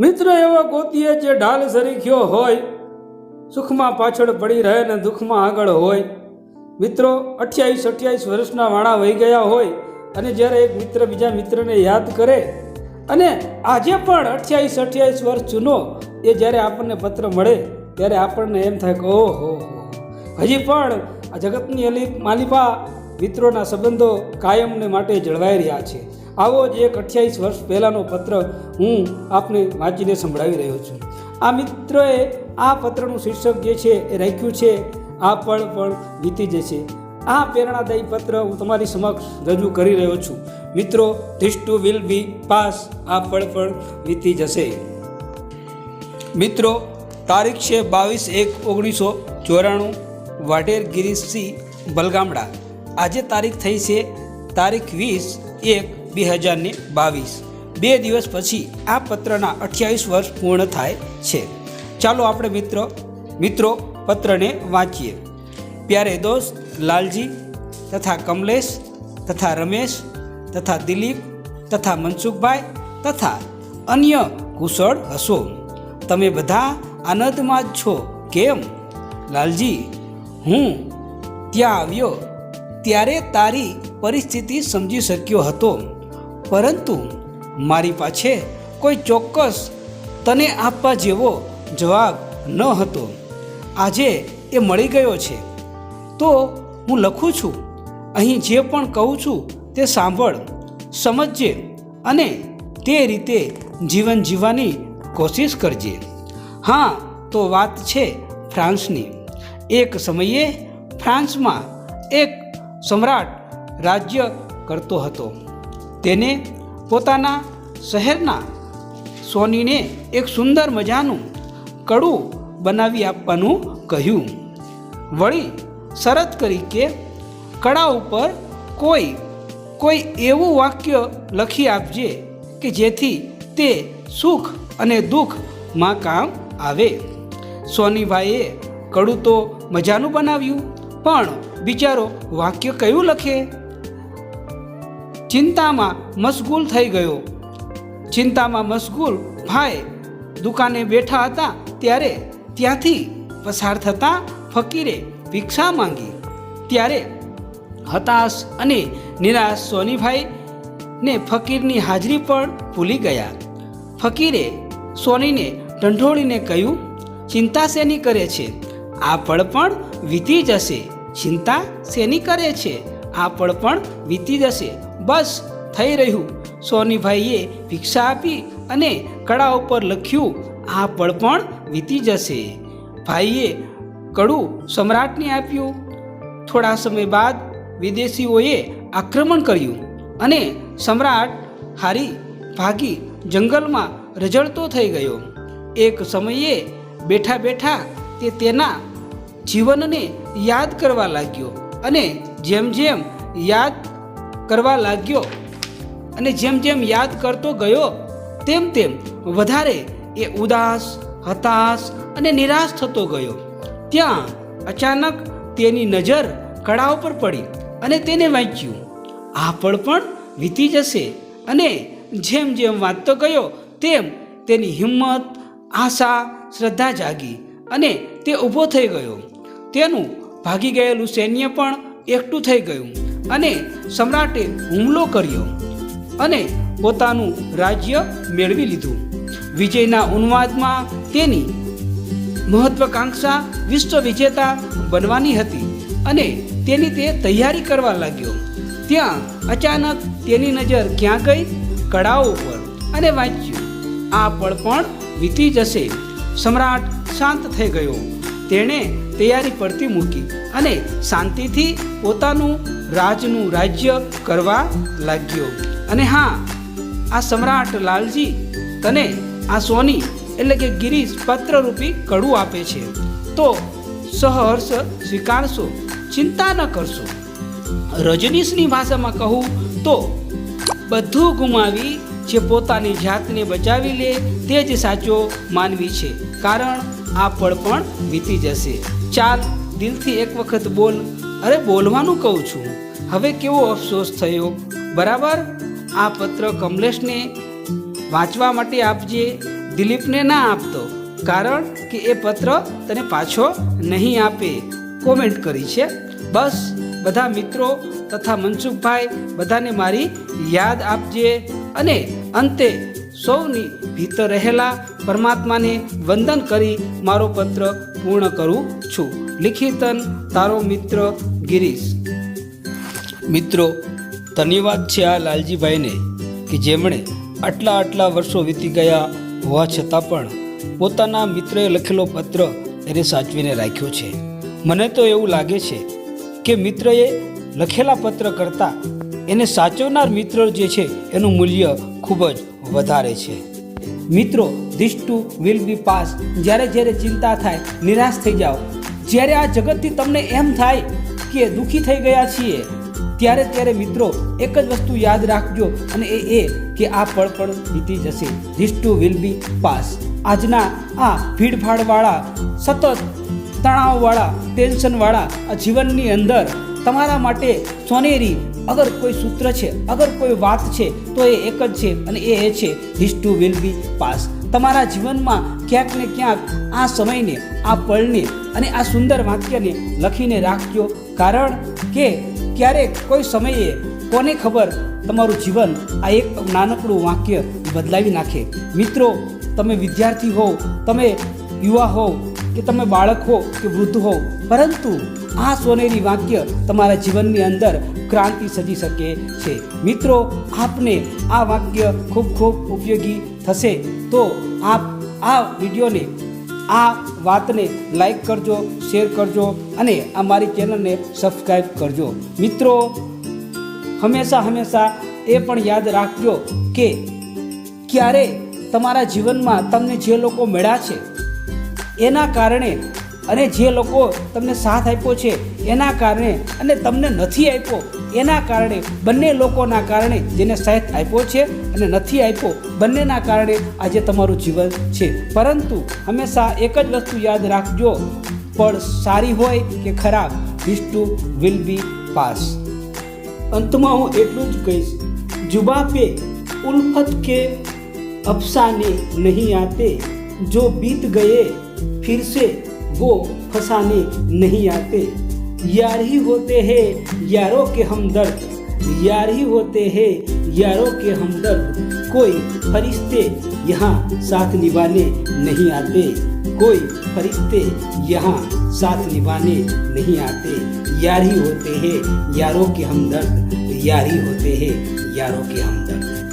મિત્ર એવો ગોતીએ જે ઢાલ સરીખ્યો હોય, સુખમાં પાછળ પડી રહે ને દુઃખમાં આગળ હોય. મિત્રો, અઠ્યાવીસ અઠ્યાવીસ વર્ષના વાણા વહી ગયા હોય અને જ્યારે એક મિત્ર બીજા મિત્રને યાદ કરે અને આજે પણ અઠ્યાવીસ અઠ્યાવીસ વર્ષ જૂનો એ જ્યારે આપણને પત્ર મળે, ત્યારે આપણને એમ થાય કે, ઓહો હો હજી પણ આ જગતની અલી માલિપા મિત્રોના સંબંધો કાયમને માટે જળવાઈ રહ્યા છે. આવો જ એક અઠ્યાવીસ વર્ષ પહેલાંનો પત્ર હું આપને વાંચીને સંભળાવી રહ્યો છું. આ મિત્રએ આ પત્રનું શીર્ષક જે છે એ રાખ્યું છે, આ પળ પણ વીતી જશે. આ પ્રેરણાદાયી પત્ર હું તમારી સમક્ષ રજૂ કરી રહ્યો છું. મિત્રો this too will be pass, આ પળ પણ વીતી જશે. મિત્રો, તારીખ છે બાવીસ એક ઓગણીસો ચોરાણું, વાઢેર ગિરીશસિંહ બલગામડા. આજે તારીખ થઈ છે તારીખ વીસ એક બે હજારને બાવીસ. બે દિવસ પછી આ પત્રના અઠ્યાવીસ વર્ષ પૂર્ણ થાય છે. ચાલો આપણે મિત્રો મિત્રો પત્રને વાંચીએ. પ્યારે દોસ્ત લાલજી, તથા કમલેશ, તથા રમેશ, તથા દિલીપ, તથા મનસુખભાઈ, તથા અન્ય કુશળ હશો. તમે બધા આનંદમાં જ છો. કેમ? લાલજી, હું ત્યાં આવ્યો ત્યારે તારી પરિસ્થિતિ સમજી શક્યો હતો. પરંતુ મારી પાસે કોઈ ચોક્કસ તને આપવા જેવો જવાબ ન હતો. આજે એ મળી ગયો છે. તો હું લખું છું. અહીં જે પણ કહું છું તે સાંભળ, સમજજે અને તે રીતે જીવન જીવવાની કોશિશ કરજે. હા, તો વાત છે ફ્રાન્સની. એક સમયે ફ્રાન્સમાં એક સમ્રાટ રાજ્ય કરતો હતો. તેને પોતાના શહેરના સોનીને એક સુંદર મજાનું કડું બનાવી આપવાનું કહ્યું. વળી શરત કરી કે કળા ઉપર કોઈ કોઈ એવું વાક્ય લખી આપજે કે જેથી તે સુખ અને દુઃખમાં કામ આવે. સોનીભાઈએ કડું તો મજાનું બનાવ્યું, પણ બિચારો વાક્ય કયું લખે? ચિંતામાં મશગુલ થઈ ગયો. ચિંતામાં મશગુલ ભાઈ દુકાને બેઠા હતા ત્યારે ત્યાંથી પસાર થતા ફકીરે ભિક્ષા માંગી. ત્યારે હતાશ અને નિરાશ સોનીભાઈ ને ફકીરની હાજરી પણ ભૂલી ગયા. ફકીરે સોનીને ઢંઢોળીને કહ્યું, ચિંતા શેની કરે છે? આ પળ પણ વીતી જશે. ચિંતા શેની કરે છે? આ પળ પણ વીતી જશે. બસ થઈ રહ્યું. સોનીભાઈએ ભિક્ષા આપી અને કડા ઉપર લખ્યું, આ પળ પણ વીતી જશે. ભાઈએ કડું સમ્રાટને આપ્યું. થોડા સમય બાદ વિદેશીઓએ આક્રમણ કર્યું અને સમ્રાટ હારી ભાગી જંગલમાં રઝળતો થઈ ગયો. એક સમયે બેઠા બેઠા તે તેના જીવનને યાદ કરવા લાગ્યો અને જેમ જેમ યાદ કરવા લાગ્યો અને જેમ જેમ યાદ કરતો ગયો, તેમ તેમ વધારે એ ઉદાસ, હતાશ અને નિરાશ થતો ગયો. ત્યાં અચાનક તેની નજર કળા ઉપર પડી અને તેને વાંચ્યું, આ પળ પણ વીતી જશે. અને જેમ જેમ વાંચતો ગયો, તેમ તેની હિંમત, આશા, શ્રદ્ધા જાગી અને તે ઊભો થઈ ગયો. તેનું ભાગી ગયેલું સૈન્ય પણ એકઠું થઈ ગયું. અને સમ્રાટે હુમલો કર્યો અને પોતાનું રાજ્ય મેળવી લીધું. વિજયના ઉન્માદમાં તેની મહત્વકાંક્ષા વિશ્વ વિજેતા બનવાની હતી અને તેની તે તૈયારી કરવા લાગ્યો. ત્યાં અચાનક તેની નજર ક્યાં ગઈ? કળાઓ ઉપર. અને વાંચ્યું, આ પળ પણ વીતી જશે. સમ્રાટ શાંત થઈ ગયો. તેણે તૈયારી પડતી મૂકી અને શાંતિથી પોતાનું રાજનું રાજ્ય કરવા લાગ્યો. અને હા, આ સમ્રાટ લાલજી તને આ સોની એટલે કે ગિરીશ પત્રરૂપી કડું આપે છે. તો સહર્ષ સ્વીકારશો, ચિંતા ન કરશો. રજનીશની ભાષામાં કહું તો, બધું ગુમાવી જે પોતાની જાતને બચાવી લે તે જ સાચો માનવી છે. કારણ આ પળ પણ વીતી જશે. ચાલ, દિલથી એક વખત બોલ. અરે, બોલવાનું કહું છું. હવે કેવો અફસોસ થયો? બરાબર? આ પત્ર કમલેશને વાંચવા માટે આપજે. દિલીપને ના આપતો. કારણ કે એ પત્ર તને પાછો નહીં આપે. કોમેન્ટ કરી છે. બસ, બધા મિત્રો તથા મનસુખભાઈ બધાને મારી યાદ આપજે. અને અંતે સૌની ભીતર રહેલા પરમાત્માને વંદન કરી મારો પત્ર પૂર્ણ કરું છું. લિખિતન, તારો મિત્ર ગિરીશ. મિત્રો ધન્યવાદ છે આ લાલજીભાઈને કે જેમણે આટલા આટલા વર્ષો વીતી ગયા હોવા છતાં પણ પોતાના મિત્રએ લખેલો પત્ર એને સાચવીને રાખ્યો છે. મને તો એવું લાગે છે કે મિત્રએ લખેલા પત્ર કરતાં એને સાચવનાર મિત્ર જે છે એનું મૂલ્ય ખૂબ જ વધારે છે. મિત્રો this too will be pass જ્યારે જ્યારે ચિંતા થાય, નિરાશ થઈ જાઓ. જ્યારે આ જગતથી તમને એમ થાય કે દુઃખી થઈ ગયા છીએ, ત્યારે ત્યારે મિત્રો, એક જ વસ્તુ યાદ રાખજો અને એ એ કે આ પળ પણ વીતી જશે. This too will be pass આજના આ ભીડભાડવાળા, સતત તણાવવાળા ટેન્શનવાળા આ જીવનની અંદર તમારા માટે સોનેરી અગર કોઈ સૂત્ર છે, અગર કોઈ વાત છે, તો એ એક જ છે અને એ એ છે this too will be pass તમારા જીવનમાં ક્યાંક ને ક્યાંક આ સમયને, આ પળને અને આ સુંદર વાક્યને લખીને રાખજો. કારણ કે ક્યારેક કોઈ સમયે કોને ખબર તમારું જીવન આ એક નાનકડું વાક્ય બદલાવી નાખે. મિત્રો, તમે વિદ્યાર્થી હો તમે યુવા હો કે તમે બાળક હો કે વૃદ્ધ હો, પરંતુ આ સોનેરી વાક્ય તમારા જીવનની અંદર ક્રાંતિ સજી શકે છે. મિત્રો, આપને આ વાક્ય ખૂબ ખૂબ ઉપયોગી થશે, તો આપ આ વિડીયોને, આ વાતને લાઈક કરજો, શેર કરજો અને આ મારી ચેનલને સબસ્ક્રાઈબ કરજો. મિત્રો, હંમેશા હંમેશા એ પણ યાદ રાખજો કે ક્યારે તમારા જીવનમાં તમને જે લોકો મળ્યા છે એના કારણે અને જે લોકો તમને સાથ આપ્યો છે એના કારણે અને તમને નથી આપ્યો, એના કારણે બંને લોકોના કારણે જેને સાથ આપ્યો છે અને નથી આપ્યો, બંનેના કારણે આજે તમારું જીવન છે. પરંતુ હંમેશા એક જ વસ્તુ યાદ રાખજો પણ સારી હોય કે ખરાબ this too will be pass અંતમાં હું એટલું જ કહીશ, જુબાપે ઉલ્ફત કે અફસાને નહીં આતે જો બીત ગયે फिर से वो फंसाने नहीं आते। यार ही होते हैं यारों के हमदर्द। यार ही होते हैं यारों के हमदर्द। कोई फरिश्ते यहाँ साथ निभाने नहीं आते। कोई फरिश्ते यहाँ साथ निभाने नहीं आते। यार ही होते हैं यारों के हमदर्द। यार ही होते हैं यारों के हमदर्द।